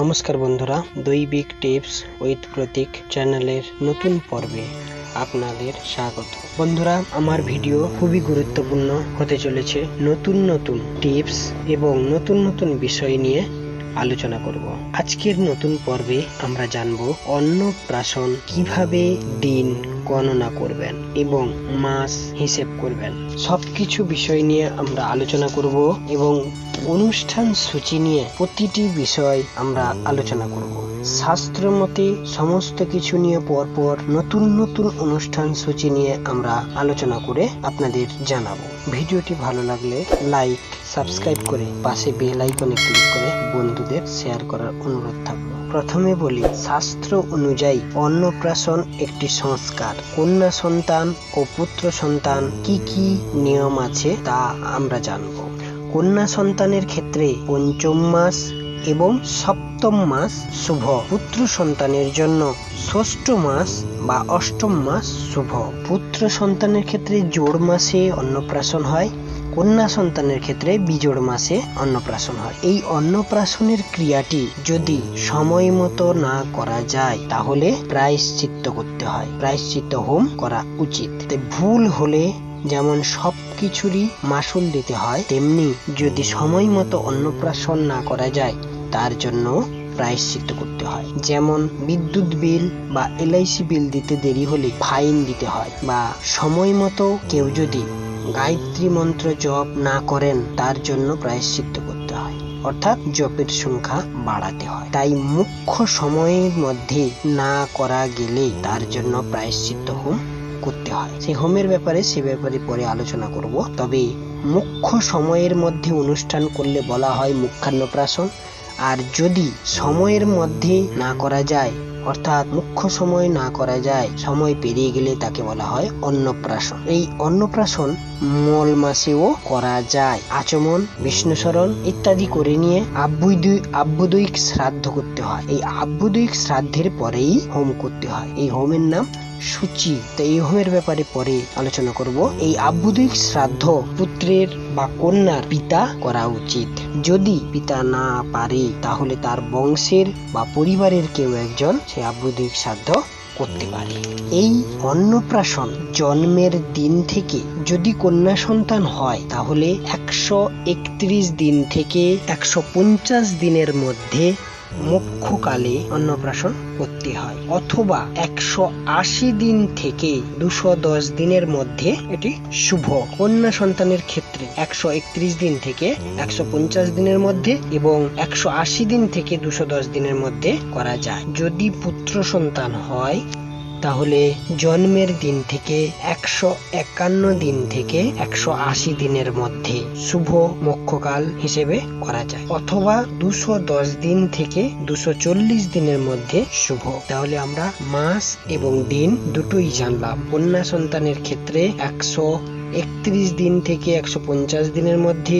নমস্কার বন্ধুরা, দৈবিক tips with প্রতীক চ্যানেলের নতুন পর্বে আপনাদের স্বাগত। বন্ধুরা, আমার ভিডিও খুবই গুরুত্বপূর্ণ হতে চলেছে নতুন নতুন টিপস এবং নতুন নতুন বিষয় নিয়ে। আলোচনা করব। আজকের নতুন পর্বে আমরা জানব অন্নপ্রাশন কীভাবে দিন গণনা করবেন এবং মাস হিসেব করবেন। সবকিছু বিষয় নিয়ে আমরা আলোচনা করব এবং অনুষ্ঠান সূচি নিয়ে প্রতিটি বিষয় আমরা আলোচনা করব। শাস্ত্র মতে সমস্ত কিছু নিয়ে পরপর নতুন নতুন অনুষ্ঠান সূচি নিয়ে আমরা আলোচনা করে আপনাদের জানাব। ভিডিওটি ভালো লাগলে লাইক সাবস্ক্রাইব করে পাশে বেল আইকনে ক্লিক করে বন্ধুদের শেয়ার করার অনুরোধ থাকল। প্রথমে বলি, শাস্ত্র অনুযায়ী অন্নপ্রাশন একটি সংস্কার। কন্যা সন্তান ও পুত্র সন্তান কি কি নিয়ম আছে তা আমরা জানব। কন্যা সন্তানের ক্ষেত্রে পঞ্চম মাস এবং সপ্তম মাস শুভ। পুত্র সন্তানের জন্য ষষ্ঠ মাস বা অষ্টম মাস শুভ। পুত্র সন্তানের ক্ষেত্রে জোড় মাসে অন্নপ্রাশন হয়। কন্যা সন্তানের ক্ষেত্রে বিজোড় মাসে অন্নপ্রাশন হয়। এই অন্নপ্রাশনের ক্রিয়াটি যদি সময় মতো না করা যায়, তাহলে প্রায়শ্চিত্ত করতে হয়। প্রায়শ্চিত্ত হোম করা উচিত। ভুল হলে যেমন সব কিছুরই মাসুল দিতে হয়, তেমনি যদি সময় মতো অন্নপ্রাশন না করা যায়, তার জন্য প্রায়শ্চিত্ত করতে হয়। যেমন বিদ্যুৎ বিল বা এলআইসি বিল দিতে দেরি হলে ফাইন দিতে হয় বা সময় মতো কেউ যদি গায়ত্রী মন্ত্র জপ না করেন, তার জন্য প্রায়শ্চিত্ত করতে হয়। অর্থাৎ জপের সংখ্যা বাড়াতে হয়। তাই মুখ্য সময়ের মধ্যে না করা গেলে তার জন্য প্রায়শ্চিত্ত হোম করতে হয়। সেই হোমের ব্যাপারে, সে ব্যাপারে পরে আলোচনা করব। তবে মুখ্য সময়ের মধ্যে অনুষ্ঠান করলে বলা হয় মুখ্যান্নপ্রাশন আর যদি সময়ের মধ্যে না করা যায় অর্থাৎ মুখ্য সময় না করা যায়, সময় পেরিয়ে গেলে তাকে বলা হয় অন্নপ্রাশন। এই অন্নপ্রাশন মল মাসেও করা যায়। আচমন বিষ্ণুসরণ ইত্যাদি করে নিয়ে আব্বুদুই আব্বুদৈক শ্রাদ্ধ করতে হয়। এই আব্বুদৈক শ্রাদ্ধের পরেই হোম করতে হয়। এই হোমের নাম সূচি। তো এই হোমের ব্যাপারে পরে আলোচনা করব। এই আব্বুদিক শ্রাদ্ধ পুত্রের বা কন্যার পিতা করা উচিত। যদি পিতা না পারে, তাহলে তার বংশের বা পরিবারের কেউ একজন সে আব্বুদিক শ্রাদ্ধ করতে পারে। এই অন্নপ্রাশন জন্মের দিন থেকে যদি কন্যা সন্তান হয়, তাহলে একশো একত্রিশ দিন থেকে একশো পঞ্চাশ দিনের মধ্যে মুখ্যকালে অন্নপ্রাশন করতে হয়, অথবা একশো আশি দিন থেকে দুশো দশ দিনের মধ্যে এটি শুভ। কন্যা সন্তানের ক্ষেত্রে একশো একত্রিশ দিন থেকে একশো পঞ্চাশ দিনের মধ্যে এবং একশো আশি দিন থেকে দুশো দশ দিনের মধ্যে করা যায়। যদি পুত্র সন্তান হয় তাহলে জন্মের দিন থেকে একশো একান্ন দিন থেকে একশো আশি দিনের মধ্যে শুভ মক্ষকাল হিসেবে করা যায়। অথবা দুশো দশ দিন থেকে দুশো চল্লিশ দিনের মধ্যে শুভ। তাহলে আমরা মাস এবং দিন দুটোই জানলাম। কন্যা সন্তানের ক্ষেত্রে একশো একত্রিশ দিন থেকে একশো পঞ্চাশ দিনের মধ্যে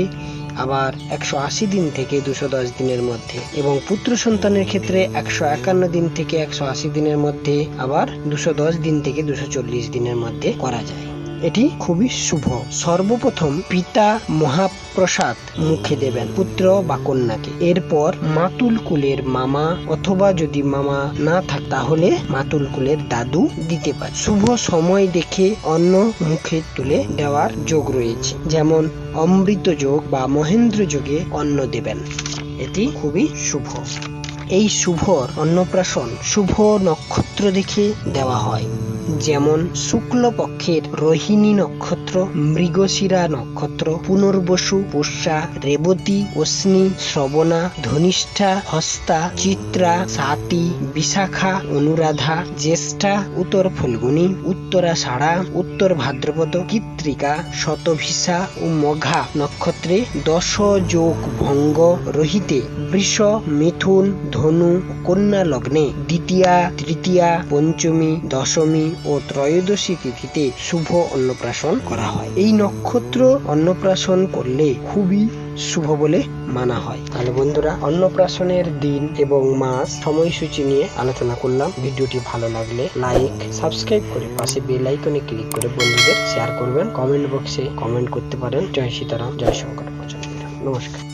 আবার একশো আশি দিন থেকে দুশো দশ দিনের মধ্যে এবং পুত্র সন্তানের ক্ষেত্রে একশো একান্ন দিন থেকে একশো আশি দিনের মধ্যে আবার দুশো দশ দিন থেকে দুশো চল্লিশ দিনের মধ্যে করা যায়। এটি খুবই শুভ। সর্বপ্রথম পিতা মহাপ্রসাদ মুখে দেবেন, পুত্র বা কন্যাকে। এরপর মাতুল কুলের মামা অথবা যদি মামা না থাকে, তাহলে মাতুল কুলের দাদু দিতে পারে। শুভ সময় দেখে অন্য মুখে তুলে দেওয়ার যোগ রয়েছে। যেমন অমৃত যোগ বা মহেন্দ্র যোগে অন্ন দেবেন। এটি খুবই শুভ। এই শুভর অন্নপ্রাশন শুভ নক্ষত্র দেখে দেওয়া হয়। যেমন শুক্লপক্ষের রোহিণী নক্ষত্র, মৃগশিরা নক্ষত্র, পুনর্বসু, পুষ্যা, রেবতী, অশ্নি, শ্রবণা, ধনিষ্ঠা, হস্তা, চিত্রা, সাতি, বিশাখা, অনুরাধা, জ্যেষ্ঠা, উত্তর ফল্গুনী, উত্তরা সাড়া উত্তর ভাদ্রপদ, কৃত্রিকা, শতভিসা ও মঘা নক্ষত্রে দশ যোগ ভঙ্গ রহিতে বৃষ, মিথুন, ধনু, কন্যা লগ্নে দ্বিতীয়া, তৃতীয়া, পঞ্চমী, দশমী ও ত্রয়োদশী তিথিতে শুভ অন্নপ্রাশন করা হয়। এই নক্ষত্র অন্নপ্রাশন করলে খুবই শুভ বলে মানা হয়। তাহলে বন্ধুরা, অন্নপ্রাশনের দিন এবং মাস সময়সূচি নিয়ে আলোচনা করলাম। ভিডিওটি ভালো লাগলে লাইক, সাবস্ক্রাইব করে পাশে বেল আইকনে ক্লিক করে বন্ধুদের শেয়ার করবেন। কমেন্ট বক্সে কমেন্ট করতে পারেন। জয় সীতারাম, জয় শঙ্কর নমস্কার।